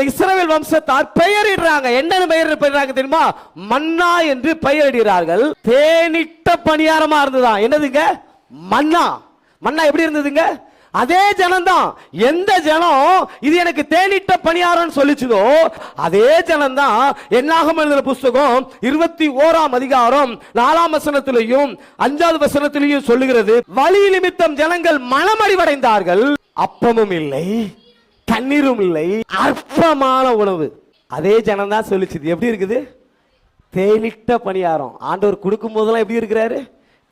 அந்த இஸ்ரவேல் வம்சத்தார் பெயரிடுறாங்க. என்னன்னு பெயரிடுறாங்க தெரியுமா? மன்னா என்று பெயரிடுகிறார்கள். தேனிட்ட பணியாரமா இருந்ததா? என்னதுங்க? மன்னா. மன்னா எப்படி இருந்ததுங்க? அதே ஜனம்தான். எந்த ஜனம் இது எனக்கு தேனிட்ட பணியாரம் சொல்லிச்சுதோ அதே ஜனம்தான் என்னாகும் எழுதுற புஸ்தகம் இருபத்தி ஓராம் அதிகாரம் நாலாம் வசனத்திலையும் அஞ்சாவது வசனத்திலையும் சொல்லுகிறது. வழி நிமித்தம் ஜனங்கள் மனமடிவடைந்தார்கள் அப்பமும் இல்லை. தண்ணீரும் இல்லை அற்பமான உணவு. அதே ஜனம் தான் சொல்லிச்சுது. எப்படி இருக்குது? தேனிட்ட பணியாரம். ஆண்டவர் கொடுக்கும் போதெல்லாம் எப்படி இருக்கிறாரு?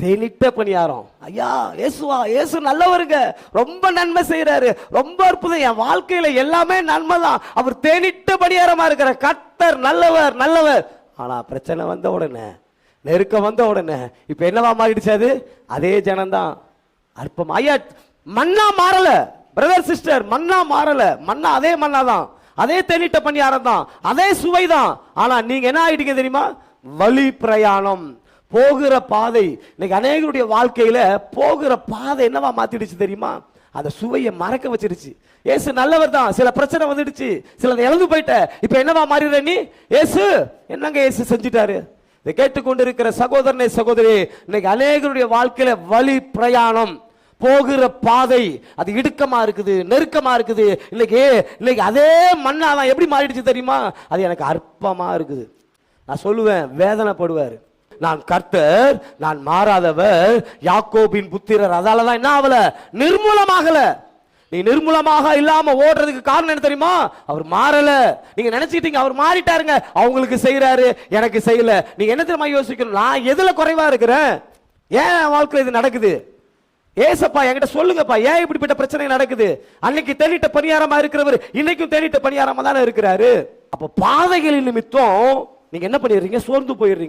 தேனிட்ட பணியாரம். ஐயா இயேசுவா இயேசு நல்லவருங்க. ரொம்ப நன்மை செய்யறாரு ரொம்ப அற்புதம். என் வாழ்க்கையில எல்லாமே நன்மை தான் அவர் தேனிட்ட பணியாரமா இருக்கிற கத்தர் நல்லவர் நல்லவர். ஆனா பிரச்சனை வந்த உடனே நெருக்கம் வந்த உடனே இப்ப என்னவா மாறிடுச்சு அது? அதே ஜனம்தான். அற்பம். ஐயா மண்ணா மாறல. பிரதர் சிஸ்டர் மண்ணா மாறல. மண்ணா அதே மண்ணா தான். அதே தேனிட்ட பணியாரம் தான். அதே சுவை தான். ஆனா நீங்க என்ன ஆயிட்டீங்க தெரியுமா? வழி பிரயாணம். போகிற பாதை. இன்னைக்கு அநேகருடைய வாழ்க்கையில போகிற பாதை என்னவா மாத்திடுச்சு தெரியுமா? அந்த சுவையை மறக்க வச்சிருச்சு ஏசு நல்லவர் தான். சில பிரச்சனை வந்துடுச்சு. சில இழந்து போயிட்ட. இப்ப என்னவா மாறிடுற நீ? ஏசு என்னங்க ஏசு செஞ்சுட்டாரு? இதை கேட்டுக்கொண்டிருக்கிற சகோதரனே சகோதரி இன்னைக்கு அநேகருடைய வாழ்க்கையில வழி பிரயாணம். போகிற பாதை அது இடுக்கமா இருக்குது நெருக்கமா இருக்குது. இன்னைக்கு இன்னைக்கு அதே மண்ணாதான் எப்படி மாறிடுச்சு தெரியுமா? அது எனக்கு அற்பமா இருக்குது. நான் சொல்லுவேன் வேதனைப்படுவார். நான் கர்த்தர் நான் மாறாதவர் யாக்கோபின் புத்திரர் அதால தான் என்ன ஆகல நிர்மூலமாகல. நீ நிர்மூலமாக இல்லாம ஓடுறதுக்கு காரணம் என்ன தெரியுமா? அவர் மாறல. நீங்க நினைச்சிட்டீங்க அவர் மாறிட்டாருங்க. அவங்களுக்கு செய்யறாரு எனக்கு செய்யல. நீங்க என்ன தெரியுமா யோசிக்கணும்? நான் எதுல குறைவா இருக்கிறேன்? ஏன் என் இது நடக்குது? ஏசப்பா என்கிட்ட சொல்லுங்கப்பா ஏன் இப்படிப்பட்ட பிரச்சனை நடக்குது? அன்னைக்கு தேனிட்ட பணியாரமா இருக்கிறவர் இன்னைக்கும் தேனிட்ட பணியாரமா தானே இருக்கிறாரு? அப்ப பாதைகளின் நிமித்தம் நீங்க என்ன பண்ணிடுறீங்க? சோர்ந்து போயிடுறீங்க.